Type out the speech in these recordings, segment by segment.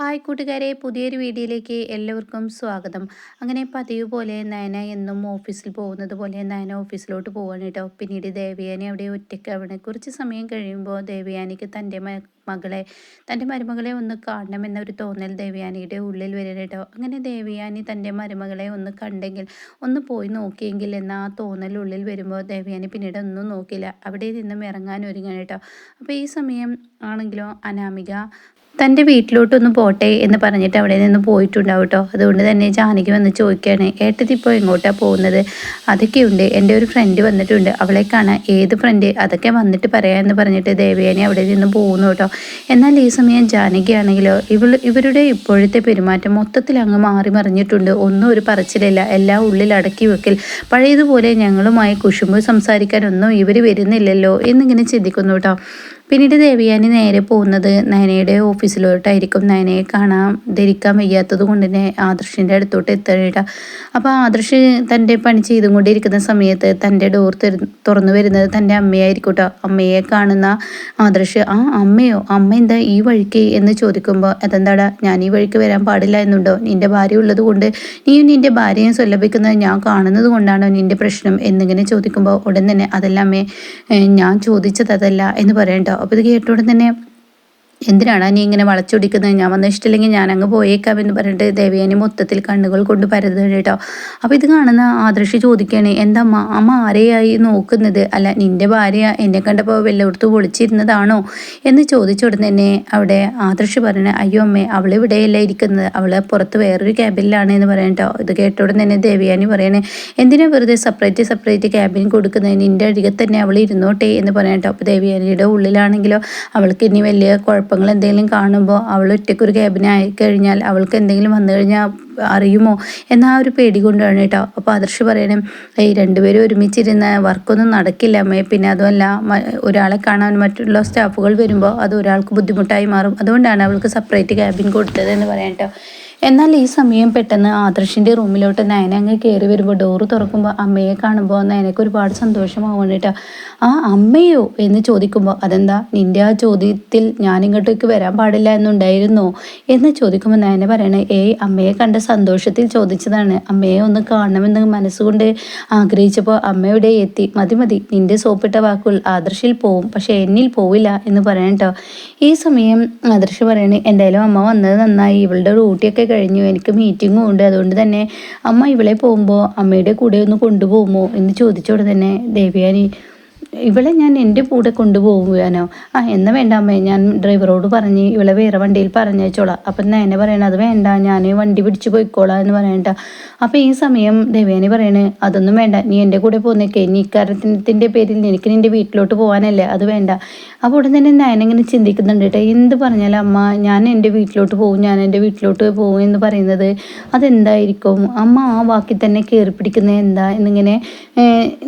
Hi കൂട്ടുകാരെ പുതിയൊരു വീഡിയോയിലേക്ക് എല്ലാവർക്കും സ്വാഗതം. അങ്ങനെ പതിവ് പോലെ നയന എന്നും ഓഫീസിൽ പോകുന്നത് പോലെ നയന ഓഫീസിലോട്ട് പോവാണ് കേട്ടോ. പിന്നീട് ദേവയാനി അവിടെ ഒറ്റയ്ക്ക്. അവിടെ കുറച്ച് സമയം കഴിയുമ്പോൾ ദേവയാനിക്ക് തന്റെ മകളെ തന്റെ മരുമകളെ ഒന്ന് കാണണം എന്നൊരു തോന്നൽ ദേവയാനിയുടെ ഉള്ളിൽ വരും കേട്ടോ. അങ്ങനെ ദേവയാനി തന്റെ മരുമകളെ ഒന്ന് കണ്ടെങ്കിൽ ഒന്ന് പോയി നോക്കിയെങ്കിൽ എന്ന ആ തോന്നൽ ഉള്ളിൽ വരുമ്പോൾ ദേവയാനി പിന്നീട് ഒന്നും നോക്കില്ല. അവിടെ നിന്നും ഇറങ്ങാൻ ഒരുങ്ങണം കേട്ടോ. അപ്പോൾ ഈ സമയം ആണെങ്കിലോ അനാമിക തന്റെ വീട്ടിലോട്ടൊന്ന് പോട്ടെ എന്ന് പറഞ്ഞിട്ട് അവിടെ നിന്ന് പോയിട്ടുണ്ടാവും കേട്ടോ അതുകൊണ്ട് തന്നെ ജാനകി വന്ന് ചോദിക്കുകയാണ് ഏട്ടത്തി ഇപ്പോൾ എങ്ങോട്ടാണ് പോകുന്നത്? അതൊക്കെയുണ്ട്. എന്റെ ഒരു ഫ്രണ്ട് വന്നിട്ടുണ്ട്. അവളെ കാണാൻ ഏത് ഫ്രണ്ട് അതൊക്കെ വന്നിട്ട് പറയാമെന്ന് പറഞ്ഞിട്ട് ദേവയാനി അവിടെ നിന്ന് പോകുന്നു കേട്ടോ എന്നാൽ ഈ സമയം ജാനകി ആണെങ്കിലോ ഇവൾ ഇവരുടെ ഇപ്പോഴത്തെ പെരുമാറ്റം മൊത്തത്തിൽ അങ്ങ് മാറി മറിഞ്ഞിട്ടുണ്ട്. ഒന്നും ഒരു പറച്ചിലില്ല. എല്ലാം ഉള്ളിൽ അടക്കി വെക്കൽ. പഴയതുപോലെ ഞങ്ങളുമായി കുശുമ്പ് സംസാരിക്കാനൊന്നും ഇവർ വരുന്നില്ലല്ലോ എന്നിങ്ങനെ ചിന്തിക്കുന്നു കേട്ടോ പിന്നീട് ദേവിയാനി നേരെ പോകുന്നത് നയനയുടെ ഓഫീസിലോട്ടായിരിക്കും. നയനയെ കാണാൻ ധരിക്കാൻ വയ്യാത്തത് കൊണ്ട് തന്നെ ആദർശിന്റെ അടുത്തോട്ട് എത്തണിട്ട അപ്പോൾ ആദർശ് തന്റെ പണി ചെയ്തും കൊണ്ടിരിക്കുന്ന സമയത്ത് തന്റെ ഡോർ തുറന്നു വരുന്നത് തന്റെ അമ്മയായിരിക്കും കേട്ടോ അമ്മയെ കാണുന്ന ആദർശ് ആ അമ്മയോ? അമ്മ എന്താ ഈ വഴിക്ക്? എന്ന് ചോദിക്കുമ്പോൾ അതെന്താടാ? ഞാൻ ഈ വഴിക്ക് വരാൻ പാടില്ല എന്നുണ്ടോ? നിന്റെ ഭാര്യ ഉള്ളത് കൊണ്ട് നീയും നിന്റെ ഭാര്യയും സ്വലഭിക്കുന്നത് ഞാൻ കാണുന്നത് കൊണ്ടാണോ നിന്റെ പ്രശ്നം? എന്നിങ്ങനെ ചോദിക്കുമ്പോൾ ഉടൻ തന്നെ അതെല്ലാം അമ്മേ ഞാൻ ചോദിച്ചത് അതല്ല എന്ന് പറയണ്ടോ അപ്പോൾ ഇത് കേട്ടോടെ തന്നെ എന്തിനാണ് നീ ഇങ്ങനെ വളച്ചൊടിക്കുന്നത് ഞാൻ വന്ന ഇഷ്ടമില്ലെങ്കിൽ ഞാൻ അങ്ങ് പോയേക്കാം എന്ന് പറഞ്ഞിട്ട് ദേവയാനി മൊത്തത്തിൽ കണ്ണുകൾ കൊണ്ട് പരതുന്നത് കേട്ടോ. അപ്പോൾ ഇത് കാണുന്ന ആദർശി ചോദിക്കുകയാണ് എന്താ അമ്മ അമ്മ ആരെയായി നോക്കുന്നത്? അല്ല നിന്റെ ഭാര്യ എന്നെ കണ്ടപ്പോൾ വെല്ലടുത്ത് പൊളിച്ചിരുന്നതാണോ? എന്ന് ചോദിച്ചുടനെ തന്നെ അവിടെ ആദർശി പറഞ്ഞു അയ്യോ അമ്മേ അവൾ ഇവിടെയല്ല ഇരിക്കുന്നത്. അവൾ പുറത്ത് വേറൊരു ക്യാബിനിലാണ് എന്ന് പറയാം കേട്ടോ. ഇത് കേട്ടോടെ തന്നെ ദേവയാനി പറയണേ എന്തിനാ വെറുതെ സെപ്പറേറ്റ് സെപ്പറേറ്റ് ക്യാബിൻ കൊടുക്കുന്നത്? നിന്റെ അരികെ തന്നെ അവൾ ഇരുന്നോട്ടെ എന്ന് പറയാം കേട്ടോ. അപ്പോൾ ദേവയാനിയുടെ ഉള്ളിലാണെങ്കിലോ അവൾക്ക് ഇനി വലിയ കുഴപ്പം കുഴപ്പങ്ങൾ എന്തെങ്കിലും കാണുമ്പോൾ അവൾ ഒറ്റയ്ക്കൊരു ക്യാബിനായി കഴിഞ്ഞാൽ അവൾക്ക് എന്തെങ്കിലും വന്നു കഴിഞ്ഞാൽ അറിയുമോ? എന്ന ആ ഒരു പേടി കൊണ്ടാണ് കേട്ടോ അപ്പോൾ ആദർശ് പറയണേ ഈ രണ്ടുപേരും ഒരുമിച്ചിരുന്ന വർക്കൊന്നും നടക്കില്ല അമ്മേ. പിന്നെ അതുമല്ല ഒരാളെ കാണാൻ മറ്റുള്ള സ്റ്റാഫുകൾ വരുമ്പോൾ അത് ഒരാൾക്ക് ബുദ്ധിമുട്ടായി മാറും. അതുകൊണ്ടാണ് അവൾക്ക് സെപ്പറേറ്റ് ക്യാബിൻ കൊടുത്തത് എന്ന് പറയാം കേട്ടോ എന്നാൽ ഈ സമയം പെട്ടെന്ന് ആദർശിന്റെ റൂമിലോട്ട് നയന അങ്ങ് കയറി വരുമ്പോൾ ഡോറ് തുറക്കുമ്പോൾ അമ്മയെ കാണുമ്പോൾ നയനക്ക് ഒരുപാട് സന്തോഷമാവും കേട്ടോ ആ അമ്മയോ എന്ന് ചോദിക്കുമ്പോൾ അതെന്താ? നിന്റെ ആ ചോദ്യത്തിൽ ഞാൻ ഇങ്ങോട്ടേക്ക് വരാൻ പാടില്ല എന്നുണ്ടായിരുന്നോ? എന്ന് ചോദിക്കുമ്പോൾ നയന പറയണേ ഏയ് അമ്മയെ കണ്ട സന്തോഷത്തിൽ ചോദിച്ചതാണ്. അമ്മയെ ഒന്ന് കാണണമെന്ന് മനസ്സുകൊണ്ട് ആഗ്രഹിച്ചപ്പോൾ അമ്മയുടെ എത്തി. മതി മതി നിന്റെ സോപ്പിട്ട വാക്കുകൾ ആദർശിൽ പോവും പക്ഷെ എന്നിൽ പോവില്ല എന്ന് പറയണട്ടോ ഈ സമയം ആദർശ് പറയണേ എന്തായാലും അമ്മ വന്നത് നന്നായി. ഇവളുടെ ഡ്യൂട്ടിയൊക്കെ കഴിഞ്ഞു. എനിക്ക് മീറ്റിങ്ങും ഉണ്ട്. അതുകൊണ്ട് തന്നെ അമ്മ ഇവളെ പോകുമ്പോൾ അമ്മയുടെ കൂടെ ഒന്ന് കൊണ്ടുപോകുമോ എന്ന് ചോദിച്ചോടെ തന്നെ ദേവിയാനി ഇവളെ ഞാൻ എന്റെ കൂടെ കൊണ്ടുപോകുവാനോ ആ എന്നാ വേണ്ട അമ്മേ. ഞാൻ ഡ്രൈവറോട് പറഞ്ഞ് ഇവളെ വേറെ വണ്ടിയിൽ പറഞ്ഞയച്ചോളാം. അപ്പം നേനെ പറയണ? അത് വേണ്ട. ഞാൻ വണ്ടി പിടിച്ച് പോയിക്കോളാം എന്ന് പറയണ്ട. അപ്പോൾ ഈ സമയം ദേവേനെ പറയണേ അതൊന്നും വേണ്ട. നീ എന്റെ കൂടെ പോന്നേക്കേ. നീ കാരണത്തിന്റെ പേരിൽ എനിക്ക് നിന്റെ വീട്ടിലോട്ട് പോകാനല്ലേ അത് വേണ്ട. അപ്പോൾ ഉടൻ തന്നെ ഞാനിങ്ങനെ ചിന്തിക്കുന്നുണ്ട് കേട്ടോ. എന്ത് പറഞ്ഞാലും അമ്മ ഞാൻ എന്റെ വീട്ടിലോട്ട് പോകും ഞാൻ എന്റെ വീട്ടിലോട്ട് പോകും എന്ന് പറയുന്നത് അതെന്തായിരിക്കും? അമ്മ ആ വാക്കിൽ തന്നെ കയറി പിടിക്കുന്നത് എന്താ എന്നിങ്ങനെ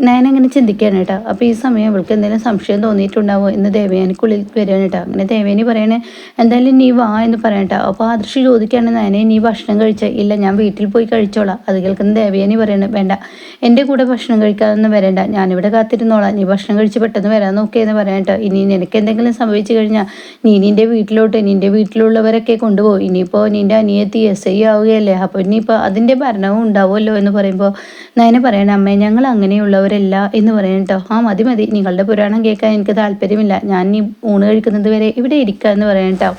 ഞാനങ്ങനെ ചിന്തിക്കുകയാണ് കേട്ടോ. അപ്പോൾ ഈ സമയം അവൾക്ക് എന്തെങ്കിലും സംശയം തോന്നിയിട്ടുണ്ടാവോ എന്ന് ദേവയാനിക്കുള്ളിൽ വരികയാണ് കേട്ടോ. അങ്ങനെ ദേവേനി പറയണേ എന്തായാലും നീ വാ എന്ന് പറയട്ടോ അപ്പോൾ ആദർശി ചോദിക്കുകയാണ് നയനെ നീ ഭക്ഷണം കഴിച്ച? ഇല്ല ഞാൻ വീട്ടിൽ പോയി കഴിച്ചോളാം. അത് കേൾക്കുന്ന ദേവയാനി പറയണേ വേണ്ട എന്റെ കൂടെ ഭക്ഷണം കഴിക്കാതൊന്നും വരേണ്ട. ഞാനിവിടെ കാത്തിരുന്നോളാം. നീ ഭക്ഷണം കഴിച്ച് പെട്ടെന്ന് വരാൻ നോക്കിയെന്ന് പറയട്ടോ ഇനി നിനക്ക് എന്തെങ്കിലും സംഭവിച്ചു കഴിഞ്ഞാൽ നീ നിന്റെ വീട്ടിലോട്ട് നിന്റെ വീട്ടിലുള്ളവരൊക്കെ കൊണ്ടുപോകും ഇനിയിപ്പോൾ നിന്റെ അനിയത്തി എസ് ഐ ആവുകയല്ലേ? അപ്പോൾ ഇനിയിപ്പോൾ അതിന്റെ ഭരണവും ഉണ്ടാവുമല്ലോ എന്ന് പറയുമ്പോൾ നയനെ പറയണേ അമ്മേ ഞങ്ങൾ അങ്ങനെയുള്ളവരല്ല എന്ന് പറയട്ടോ ആ മതി മതി. നിങ്ങളുടെ പുരാണം കേൾക്കാൻ എനിക്ക് താല്പര്യമില്ല. ഞാൻ ഈ ഊണ് കഴിക്കുന്നത് വരെ ഇവിടെ ഇരിക്കുക എന്ന് പറയട്ടോ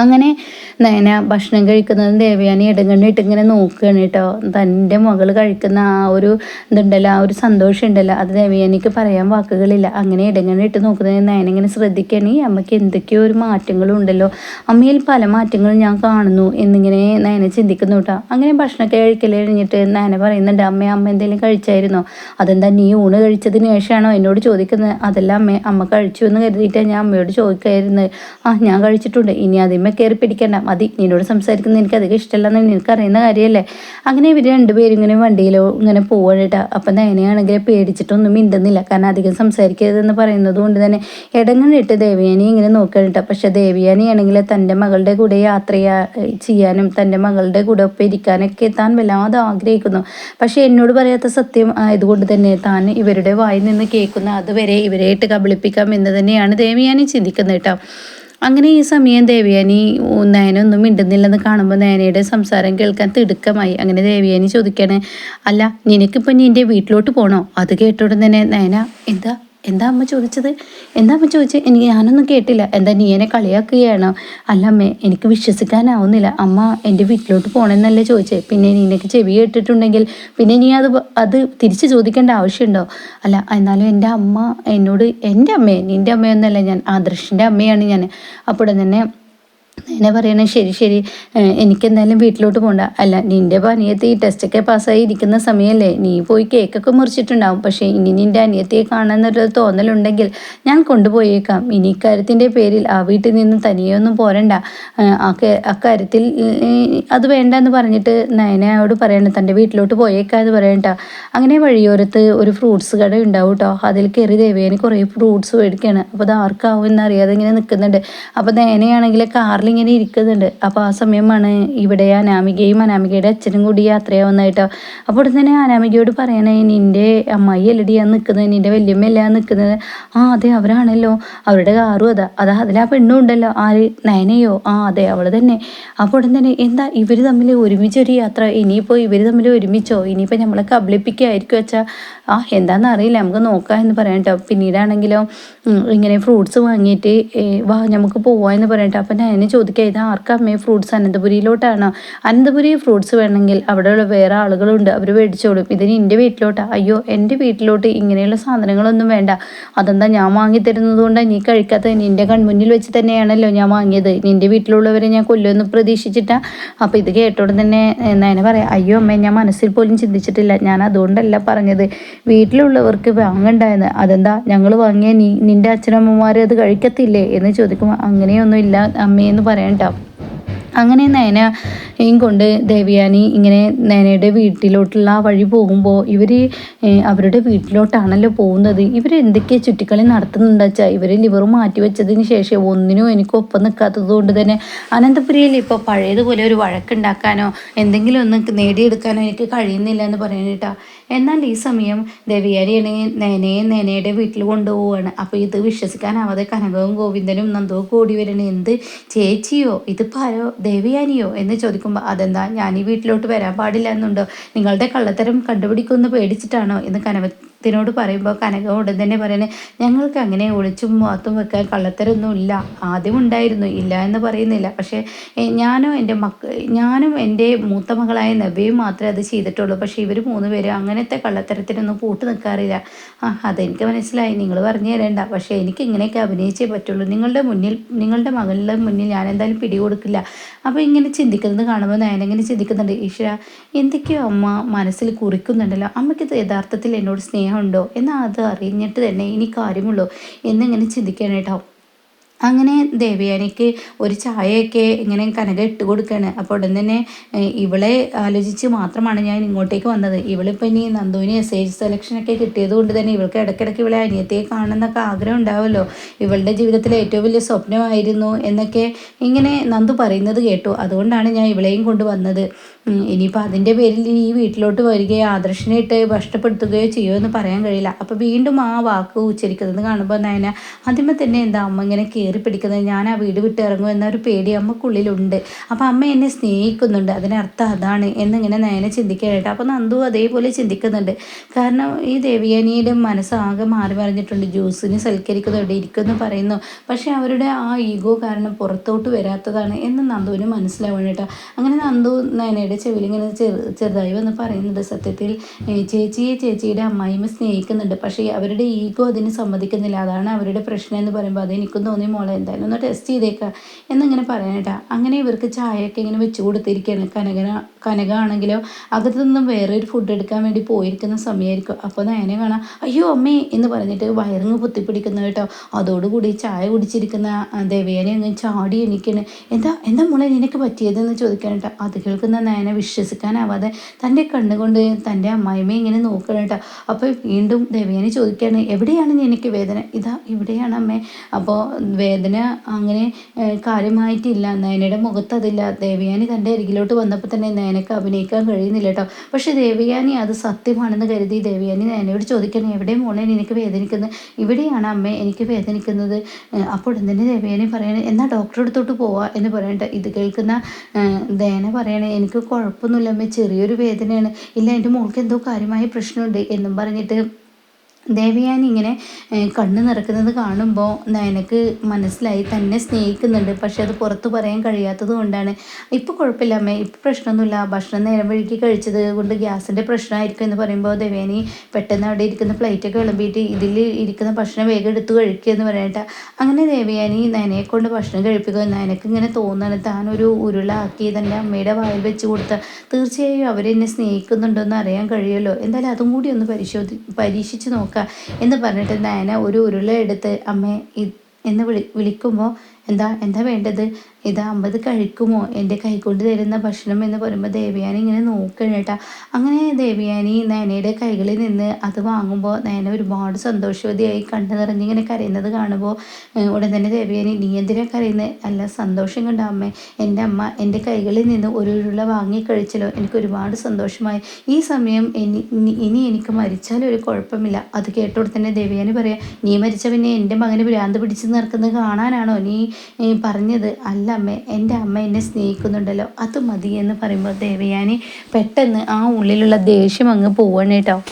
അങ്ങനെ നയന ഭക്ഷണം കഴിക്കുന്നതും ദേവയാനി ഇടങ്ങണ്ണിട്ട് ഇങ്ങനെ നോക്കുകയാണ് കേട്ടോ. തന്റെ മകൾ കഴിക്കുന്ന ആ ഒരു ഇതുണ്ടല്ലോ ആ ഒരു സന്തോഷം ഉണ്ടല്ലോ. അത് ദേവയാനിക്ക് പറയാൻ വാക്കുകളില്ല. അങ്ങനെ ഇടങ്ങണ്ണിട്ട് നോക്കുന്നത് നയന ഇങ്ങനെ ശ്രദ്ധിക്കുകയാണ്. അമ്മയ്ക്ക് എന്തൊക്കെയോ ഒരു മാറ്റങ്ങളും ഉണ്ടല്ലോ. അമ്മയിൽ പല മാറ്റങ്ങളും ഞാൻ കാണുന്നു എന്നിങ്ങനെ നയന ചിന്തിക്കുന്നു കേട്ടോ. അങ്ങനെ ഭക്ഷണമൊക്കെ കഴിക്കൽ കഴിഞ്ഞിട്ട് നയന പറയുന്നുണ്ട് അമ്മ അമ്മ എന്തെങ്കിലും കഴിച്ചായിരുന്നോ? അതെന്താ നീ ഊണ് കഴിച്ചതിന് ശേഷമാണോ എന്നോട് ചോദിക്കുന്നത്? അതെല്ലാം അമ്മ അമ്മ കഴിച്ചു എന്ന് കരുതിയിട്ടാണ് ഞാൻ അമ്മയോട് ചോദിക്കായിരുന്നത്. ആ ഞാൻ കഴിച്ചിട്ടുണ്ട്. ഇനി അതിന് സിനിമ കയറി പിടിക്കണ്ട. മതി. നിന്നോട് സംസാരിക്കുന്നത് എനിക്ക് അധികം ഇഷ്ടമല്ലെന്ന് നിനക്ക് അറിയുന്ന കാര്യമല്ലേ? അങ്ങനെ ഇവർ രണ്ടുപേരും ഇങ്ങനെ വണ്ടിയിലോ ഇങ്ങനെ പോവാണിട്ടാ അപ്പം നയനയാണെങ്കിൽ പേടിച്ചിട്ടൊന്നും മിണ്ടുന്നില്ല. കാരണം അധികം സംസാരിക്കരുതെന്ന് പറയുന്നത് കൊണ്ട് തന്നെ ഇടങ്ങണിട്ട് ദേവയാനി ഇങ്ങനെ നോക്കണിട്ട പക്ഷെ ദേവയാനി ആണെങ്കിൽ തന്റെ മകളുടെ കൂടെ യാത്ര ചെയ്യാനും തന്റെ മകളുടെ കൂടെ ഒപ്പം ഇരിക്കാനൊക്കെ താൻ വല്ലാതെ ആഗ്രഹിക്കുന്നു. പക്ഷെ എന്നോട് പറയാത്ത സത്യം ആയതുകൊണ്ട് തന്നെ താൻ ഇവരുടെ വായിൽ നിന്ന് കേൾക്കുന്ന അതുവരെ ഇവരെയിട്ട് കബളിപ്പിക്കാം എന്ന് തന്നെയാണ് ദേവിയാനി ചിന്തിക്കുന്നത് കേട്ടോ അങ്ങനെ ഈ സമയം ദേവിയാനി നയനൊന്നും മിണ്ടുന്നില്ലെന്ന് കാണുമ്പോൾ നയനയുടെ സംസാരം കേൾക്കാൻ തിടുക്കമായി. അങ്ങനെ ദേവിയാനി ചോദിക്കാണ് അല്ല നിനക്കിപ്പോൾ നീ എന്റെ വീട്ടിലോട്ട് പോകണോ അത് കേട്ടോടെ തന്നെ നയന എന്താ? എന്താ അമ്മ ചോദിച്ചത്? എന്താ അമ്മ ചോദിച്ചത് എനിക്ക് ഞാനൊന്നും കേട്ടില്ല. എന്താ നീ എന്നെ കളിയാക്കുകയാണ്? അല്ല അമ്മേ എനിക്ക് വിശ്വസിക്കാനാവുന്നില്ല. അമ്മ എന്റെ വീട്ടിലോട്ട് പോകണമെന്നല്ലേ ചോദിച്ചത് പിന്നെ നിനക്ക് ചെവി കേട്ടിട്ടുണ്ടെങ്കിൽ പിന്നെ നീ അത് അത് തിരിച്ച് ചോദിക്കേണ്ട ആവശ്യമുണ്ടോ? അല്ല എന്നാലും എന്റെ അമ്മ എന്നോട് എന്റെ അമ്മയെ നിന്റെ അമ്മയൊന്നല്ല ഞാൻ ആദർശിന്റെ അമ്മയാണ് ഞാൻ. അപ്പോൾ തന്നെ എന്നെ പറയണേ ശരി ശരി. എനിക്കെന്തായാലും വീട്ടിലോട്ട് പോകണ്ട അല്ല നിന്റെ അനിയത്തി ഈ ടെസ്റ്റൊക്കെ പാസ്സായി ഇരിക്കുന്ന സമയമല്ലേ നീ പോയി കേക്കൊക്കെ മുറിച്ചിട്ടുണ്ടാവും. പക്ഷേ ഇനി നിന്റെ അനിയത്തിയെ കാണാനൊരു തോന്നലുണ്ടെങ്കിൽ ഞാൻ കൊണ്ടുപോയേക്കാം. ഇനി ഇക്കാര്യത്തിന്റെ പേരിൽ ആ വീട്ടിൽ നിന്ന് തനിയൊന്നും പോരണ്ട. അക്കാര്യത്തിൽ അത് വേണ്ട എന്ന് പറഞ്ഞിട്ട് നയനയോട് പറയണം തന്റെ വീട്ടിലോട്ട് പോയേക്കാം എന്ന് പറയണ്ട. അങ്ങനെ വഴിയോരത്ത് ഒരു ഫ്രൂട്ട്സ് കട ഉണ്ടാവും കേട്ടോ അതിൽ കയറി ദേവേനെ കുറേ ഫ്രൂട്ട്സ് മേടിക്കുകയാണ് അപ്പോൾ അത് ആർക്കാവും എന്നറിയാതെ ഇങ്ങനെ നിൽക്കുന്നുണ്ട്. അപ്പോൾ നയനയാണെങ്കിൽ കാറിൽ ഇങ്ങനെ ഇരിക്കുന്നുണ്ട്. അപ്പോൾ ആ സമയമാണ് ഇവിടെ അനാമികയും അനാമികയുടെ അച്ഛനും കൂടി യാത്രയാവുന്നതായിട്ടോ. അപ്പോൾ തന്നെ അനാമികയോട് പറയണേ നിന്റെ അമ്മായി എല്ലടിയാ നിൽക്കുന്നത് നിന്റെ വല്യമ്മയല്ല നിൽക്കുന്നത്? ആ അതെ അവരാണല്ലോ. അവരുടെ കാറും അതാ. അതാ അതിൽ ആ പെണ്ണും ഉണ്ടല്ലോ. ആര് നയനയോ? ആ അതെ അവൾ തന്നെ. അപ്പോൾ ഉടൻ തന്നെ എന്താ ഇവർ തമ്മിൽ ഒരുമിച്ചൊരു യാത്ര? ഇനിയിപ്പോൾ ഇവർ തമ്മിൽ ഒരുമിച്ചോ? ഇനിയിപ്പോൾ നമ്മളെ കബളിപ്പിക്കായിരിക്കും വെച്ചാൽ ആ എന്താണെന്ന് അറിയില്ല. നമുക്ക് നോക്കാം എന്ന് പറയാം കേട്ടോ. പിന്നീടാണെങ്കിലോ ഇങ്ങനെ ഫ്രൂട്ട്സ് വാങ്ങിയിട്ട് വാ നമുക്ക് പോവാ എന്ന് പറയട്ടെ അപ്പം ഞാൻ ചോദിക്കുക ഇത് ആർക്കമ്മേ ഫ്രൂട്ട്സ് അനന്തപുരിയിലോട്ടാണ്. അനന്തപുരി ഫ്രൂട്ട്സ് വേണമെങ്കിൽ അവിടെയുള്ള വേറെ ആളുകളുണ്ട് അവർ മേടിച്ചോളും. ഇതിന് എന്റെ വീട്ടിലോട്ടാ. അയ്യോ എന്റെ വീട്ടിലോട്ട് ഇങ്ങനെയുള്ള സാധനങ്ങളൊന്നും വേണ്ട. അതെന്താ ഞാൻ വാങ്ങി തരുന്നത് കൊണ്ടാണ് നീ കഴിക്കാത്തത്? നിന്റെ കൺമുന്നിൽ വെച്ച് തന്നെയാണല്ലോ ഞാൻ വാങ്ങിയത്. നിന്റെ വീട്ടിലുള്ളവരെ ഞാൻ കൊല്ലുമെന്ന് പ്രതീക്ഷിച്ചിട്ടാ. അപ്പോൾ ഇത് കേട്ടോടെ തന്നെ എന്നാ പറയാം അയ്യോ അമ്മേ ഞാൻ മനസ്സിൽ പോലും ചിന്തിച്ചിട്ടില്ല. ഞാൻ അതുകൊണ്ടല്ല പറഞ്ഞത്. വീട്ടിലുള്ളവർക്ക് വാങ്ങണ്ടായെന്ന്. അതെന്താ? ഞങ്ങൾ വാങ്ങിയ നീ നിന്റെ അച്ഛനമ്മമാർ അത് കഴിക്കത്തില്ലേ? എന്ന് ചോദിക്കുമ്പോൾ അങ്ങനെയൊന്നും ഇല്ല അമ്മയെന്ന് പറയണ്ട. അങ്ങനെ നയനയും കൊണ്ട് ദേവയാനി ഇങ്ങനെ നയനയുടെ വീട്ടിലോട്ടുള്ള വഴി പോകുമ്പോൾ ഇവർ അവരുടെ വീട്ടിലോട്ടാണല്ലോ പോകുന്നത്. ഇവർ എന്തൊക്കെ ചുറ്റിക്കളി നടത്തുന്നുണ്ട് വെച്ചാൽ ഇവർ ലിവർ മാറ്റി വെച്ചതിന് ശേഷം ഒന്നിനും എനിക്ക് ഒപ്പം നിൽക്കാത്തത് കൊണ്ട് തന്നെ. അനന്തപുരിയിൽ ഇപ്പോൾ പഴയതുപോലെ ഒരു വഴക്കുണ്ടാക്കാനോ എന്തെങ്കിലും ഒന്ന് നേടിയെടുക്കാനോ എനിക്ക് കഴിയുന്നില്ല എന്ന് പറയാനിട്ടാ എന്നാൽ ഈ സമയം ദേവിയാരിയാണെങ്കിൽ നേനയെ നേനയുടെ വീട്ടിൽ കൊണ്ടുപോവുകയാണ് അപ്പോൾ ഇത് വിശ്വസിക്കാനാവാതെ കനകവും ഗോവിന്ദനും നന്ദവും കൂടി വരണേ. എന്ത്? ചേച്ചിയോ? ഇത് പാരോ? ദേവിയാനിയോ? എന്ന് ചോദിക്കുമ്പോൾ അതെന്താ? ഞാൻ ഈ വീട്ടിലോട്ട് വരാൻ പാടില്ല എന്നുണ്ടോ? നിങ്ങളുടെ കള്ളത്തരം കണ്ടുപിടിക്കുമെന്ന് പേടിച്ചിട്ടാണോ? എന്ന് കനവ ത്തിനോട് പറയുമ്പോൾ കനക ഉടൻ തന്നെ പറയുന്നത് ഞങ്ങൾക്ക് അങ്ങനെ ഒളിച്ചും മാത്തും വെക്കാൻ കള്ളത്തരൊന്നും ഇല്ല ആദ്യം ഉണ്ടായിരുന്നു ഇല്ല എന്ന് പറയുന്നില്ല. പക്ഷേ ഞാനും എന്റെ മക്ക ഞാനും എന്റെ മൂത്ത മകളായ നബിയും മാത്രമേ അത് ചെയ്തിട്ടുള്ളൂ. പക്ഷേ ഇവർ മൂന്ന് പേരും അങ്ങനത്തെ കള്ളത്തരത്തിനൊന്നും പൂട്ട് നിൽക്കാറില്ല ആ അതെനിക്ക് മനസ്സിലായി. നിങ്ങൾ പറഞ്ഞു തരേണ്ട. പക്ഷേ എനിക്ക് ഇങ്ങനെയൊക്കെ അഭിനയിച്ചേ പറ്റുള്ളൂ. നിങ്ങളുടെ മുന്നിൽ നിങ്ങളുടെ മകളുടെ മുന്നിൽ ഞാൻ എന്തായാലും പിടികൊടുക്കില്ല. അപ്പോൾ ഇങ്ങനെ ചിന്തിക്കുന്നത് കാണുമ്പോൾ ഞാൻ ഇങ്ങനെ ചിന്തിക്കുന്നുണ്ട് ഈശ്വര എന്തൊക്കെയോ അമ്മ മനസ്സിൽ കുറിക്കുന്നുണ്ടല്ലോ. അമ്മയ്ക്ക് യഥാർത്ഥത്തിൽ എന്നോട് സ്നേഹം സ്നേഹമുണ്ടോ? എന്നാൽ അത് അറിഞ്ഞിട്ട് തന്നെ ഇനി കാര്യമുള്ളൂ. എന്നിങ്ങനെ ചിന്തിക്കാനായിട്ടോ അങ്ങനെ ദേവയാനിക്ക് ഒരു ചായയൊക്കെ ഇങ്ങനെ കനക ഇട്ട് കൊടുക്കുകയാണ് അപ്പോൾ ഉടൻ തന്നെ ഇവളെ ആലോചിച്ച് മാത്രമാണ് ഞാൻ ഇങ്ങോട്ടേക്ക് വന്നത്. ഇവളിപ്പോൾ ഇനി നന്ദുവിന് എസ് ഐ സെലക്ഷനൊക്കെ കിട്ടിയത് കൊണ്ട് തന്നെ ഇവൾക്ക് ഇടയ്ക്കിടയ്ക്ക് ഇവളെ അനിയത്തിയെ കാണണമെന്നൊക്കെ ആഗ്രഹം ഉണ്ടാവുമല്ലോ ഇവളുടെ ജീവിതത്തിലെ ഏറ്റവും വലിയ സ്വപ്നമായിരുന്നു എന്നൊക്കെ ഇങ്ങനെ നന്ദു പറയുന്നത് കേട്ടു. അതുകൊണ്ടാണ് ഞാൻ ഇവളെയും കൊണ്ട് വന്നത്. ഇനിയിപ്പോൾ അതിന്റെ പേരിൽ ഈ വീട്ടിലോട്ട് വരികയോ ആദർശനെ ഇട്ട് ഭക്ഷണപ്പെടുത്തുകയോ ചെയ്യുമോ എന്ന് പറയാൻ കഴിയില്ല. അപ്പോൾ വീണ്ടും ആ വാക്ക് ഉച്ചരിക്കുന്നത് കാണുമ്പോൾ നയന ആദ്യമേ തന്നെ എന്താ അമ്മ ഇങ്ങനെ കയറി പിടിക്കുന്നത് ഞാൻ ആ വീട് വിട്ട് ഇറങ്ങും എന്നൊരു പേടി അമ്മക്കുള്ളിലുണ്ട്. അപ്പോൾ അമ്മ എന്നെ സ്നേഹിക്കുന്നുണ്ട്. അതിനർത്ഥം അതാണ് എന്നിങ്ങനെ നയനെ ചിന്തിക്കാനായിട്ട്. അപ്പോൾ നന്ദു അതേപോലെ ചിന്തിക്കുന്നുണ്ട്. കാരണം ഈ ദേവിയാനിയുടെ മനസ്സാകെ മാറി പറഞ്ഞിട്ടുണ്ട് ജ്യൂസിന് സൽക്കരിക്കുന്നു ഇവിടെ ഇരിക്കുന്നു പറയുന്നു. പക്ഷേ അവരുടെ ആ ഈഗോ കാരണം പുറത്തോട്ട് വരാത്തതാണ് എന്ന് നന്ദുവിന് മനസ്സിലാവണം കേട്ടോ. അങ്ങനെ നന്ദു നയനയുടെ ചെവിയിൽ ഇങ്ങനെ ചെറു ചെറുതായി വന്ന് പറയുന്നുണ്ട്. സത്യത്തിൽ ചേച്ചിയെ ചേച്ചിയുടെ അമ്മായിമ്മ സ്നേഹിക്കുന്നുണ്ട്. പക്ഷേ അവരുടെ ഈഗോ അതിന് സമ്മതിക്കുന്നില്ല. അതാണ് അവരുടെ പ്രശ്നം എന്ന് പറയുമ്പോൾ അത് എനിക്കും തോന്നി. മോളെ എന്തായാലും ഒന്ന് ടെസ്റ്റ് ചെയ്തേക്കുക എന്നിങ്ങനെ പറയാനേട്ടാ അങ്ങനെ ഇവർക്ക് ചായയൊക്കെ ഇങ്ങനെ വെച്ച് കൊടുത്തിരിക്കുകയാണ്. കനകന കനക ആണെങ്കിലോ അകത്തു നിന്നും വേറെ ഒരു ഫുഡ് എടുക്കാൻ വേണ്ടി പോയിരിക്കുന്ന സമയമായിരിക്കും. അപ്പോൾ നയനെ കാണാം. അയ്യോ അമ്മേ എന്ന് പറഞ്ഞിട്ട് വയറിങ് പൊത്തിപ്പിടിക്കുന്നു കേട്ടോ. അതോടുകൂടി ചായ കുടിച്ചിരിക്കുന്ന ദേവേനെ അങ്ങ് ചാടി എണീക്കണ്. എന്താ എന്താ മോളെ നിനക്ക് പറ്റിയതെന്ന് ചോദിക്കാനേട്ടാ അത് കേൾക്കുന്ന നയനെ നയന വിശ്വസിക്കാനാവാതെ തന്റെ കണ്ണുകൊണ്ട് തന്റെ അമ്മായിമ്മയെ ഇങ്ങനെ നോക്കണം കേട്ടോ. അപ്പോൾ വീണ്ടും ദേവേനെ ചോദിക്കുകയാണ് എവിടെയാണ് നിനക്ക് വേദന? ഇതാ ഇവിടെയാണ് അമ്മേ. അപ്പോൾ വേ വേദന അങ്ങനെ കാര്യമായിട്ടില്ല. നയനയുടെ മുഖത്ത് അതില്ല ദേവയാനി തന്റെ അരികിലോട്ട് വന്നപ്പോൾ തന്നെ നയനക്ക് അഭിനയിക്കാൻ കഴിയുന്നില്ല കേട്ടോ പക്ഷേ ദേവയാനി അത് സത്യമാണെന്ന് കരുതി ദേവയാനി നയനയോട് ചോദിക്കണം എവിടെ മോളെ എനിക്ക് വേദനിക്കുന്നത് ഇവിടെയാണ് അമ്മ എനിക്ക് വേദനിക്കുന്നത്. അപ്പോൾ ഉടൻ തന്നെ ദേവയാനി പറയണേ? എന്നാൽ ഡോക്ടറെ അടുത്തോട്ട് പോവാ എന്ന് പറയണ്ട. ഇത് കേൾക്കുന്ന ദേന പറയണേ എനിക്ക് കുഴപ്പമൊന്നുമില്ല അമ്മ ചെറിയൊരു വേദനയാണ്. ഇല്ല എന്റെ മോൾക്ക് എന്തോ കാര്യമായ പ്രശ്നമുണ്ട് എന്നും പറഞ്ഞിട്ട് ദേവയാനി ഇങ്ങനെ കണ്ണു നിറക്കുന്നത് കാണുമ്പോൾ നയനക്ക് മനസ്സിലായി തന്നെ സ്നേഹിക്കുന്നുണ്ട്. പക്ഷെ അത് പുറത്തു പറയാൻ കഴിയാത്തത് കൊണ്ടാണ്. ഇപ്പോൾ കുഴപ്പമില്ല അമ്മേ. ഇപ്പോൾ പ്രശ്നമൊന്നുമില്ല. ഭക്ഷണം നേരം വഴിക്ക് കഴിച്ചത് കൊണ്ട് ഗ്യാസിന്റെ പ്രശ്നമായിരിക്കും എന്ന് പറയുമ്പോൾ ദേവയാനി പെട്ടെന്ന് അവിടെ ഇരിക്കുന്ന പ്ലേറ്റൊക്കെ വിളമ്പിയിട്ട് ഇതിൽ ഇരിക്കുന്ന ഭക്ഷണം വേഗം എടുത്ത് കഴിക്കുക എന്ന് പറയട്ടെ. അങ്ങനെ ദേവയാനി നയനയെ കൊണ്ട് ഭക്ഷണം കഴിപ്പിക്കുക നയനക്ക് ഇങ്ങനെ തോന്നുകയാണ്. താനൊരു ഉരുളാക്കി തന്റെ അമ്മയുടെ വായിൽ വെച്ച് കൊടുത്ത തീർച്ചയായും അവരെന്നെ സ്നേഹിക്കുന്നുണ്ടോയെന്ന് അറിയാൻ കഴിയുമല്ലോ. എന്തായാലും അതും കൂടി ഒന്ന് പരിശോധി പരീക്ഷിച്ച് നോക്കുക എന്ന് പറഞ്ഞിട്ട് നയന ഒരു ഉരുള എടുത്ത് അമ്മേ എന്ന് വിളി വിളിക്കുമ്പോൾ എന്താ എന്താ വേണ്ടത്? ഇത് അമ്പത് കഴിക്കുമോ? എന്റെ കൈകൊണ്ട് തരുന്ന ഭക്ഷണം എന്ന് പറയുമ്പോൾ ദേവയാനി ഇങ്ങനെ നോക്കണം കേട്ടോ. അങ്ങനെ ദേവയാനി നയനയുടെ കൈകളിൽ നിന്ന് അത് വാങ്ങുമ്പോൾ നയന ഒരുപാട് സന്തോഷവതിയായി കണ്ണു നിറഞ്ഞിങ്ങനെ കരയുന്നത് കാണുമ്പോൾ ഉടൻ തന്നെ ദേവയാനി നീ എന്തിനാ കരയുന്നത് അല്ല സന്തോഷം കണ്ട അമ്മേ. എന്റെ അമ്മ എന്റെ കൈകളിൽ നിന്ന് ഒരു ഉരുള വാങ്ങി കഴിച്ചല്ലോ. എനിക്ക് ഒരുപാട് സന്തോഷമായി. ഈ സമയം ഇനി എനിക്ക് മരിച്ചാലും ഒരു കുഴപ്പമില്ല. അത് കേട്ടോടെ തന്നെ ദേവയാനി പറയാം നീ മരിച്ച പിന്നെ എന്റെ മകന് ഭ്രാന്ത് പിടിച്ച് നിൽക്കുന്നത് കാണാനാണോ നീ പറഞ്ഞത്? അല്ല അമ്മേ എന്റെ അമ്മ എന്നെ സ്നേഹിക്കുന്നുണ്ടല്ലോ. അത് മതി എന്ന് പറയുമ്പോൾ ദേവയാനി പെട്ടെന്ന് ആ ഉള്ളിലുള്ള ദേഷ്യം അങ്ങ് പോവാണ് കേട്ടോ.